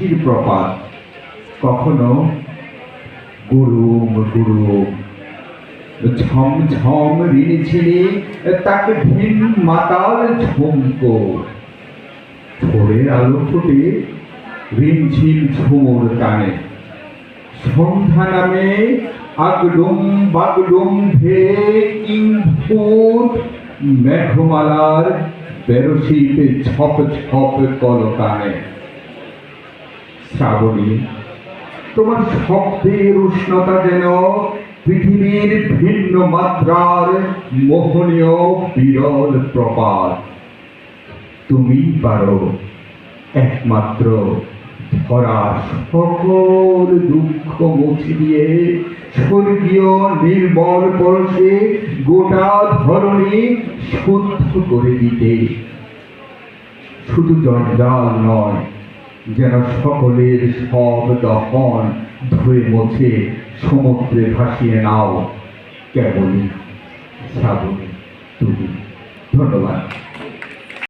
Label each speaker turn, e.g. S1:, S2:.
S1: বৃষ্টির প্রপাত। কখনো গুরুম গুরুম ঝম ঝম ঋণি ছিনি তাকে ভিন মাতাল ঝুমক ভোরের আলো ফুটে রিমঝিম ঝুমুর টানে সন্ধ্যা নামে আগডুম বাগডুম ভে কিংফুট মেঘমালার বেরসিতে ছপ ছপ কলকানে। শ্রাবণী, তোমার শব্দের উষ্ণতা যেন পৃথিবীর ভিন্ন মাত্রার মোহনীয় বিরল প্রপাত। তুমি পারো একমাত্র ধরার সকল দুঃখ মুছে দিয়ে স্বর্গীয় নির্মল পরশে গোটা ধরণী শুদ্ধ করে দিতে। শুধু জঞ্জাল নয় যেন সকলের সব দহন ধুয়ে মুছে সমুদ্রে ভাসিয়ে নাও। কেবলই শ্রাবণী তুমি। ধন্যবাদ।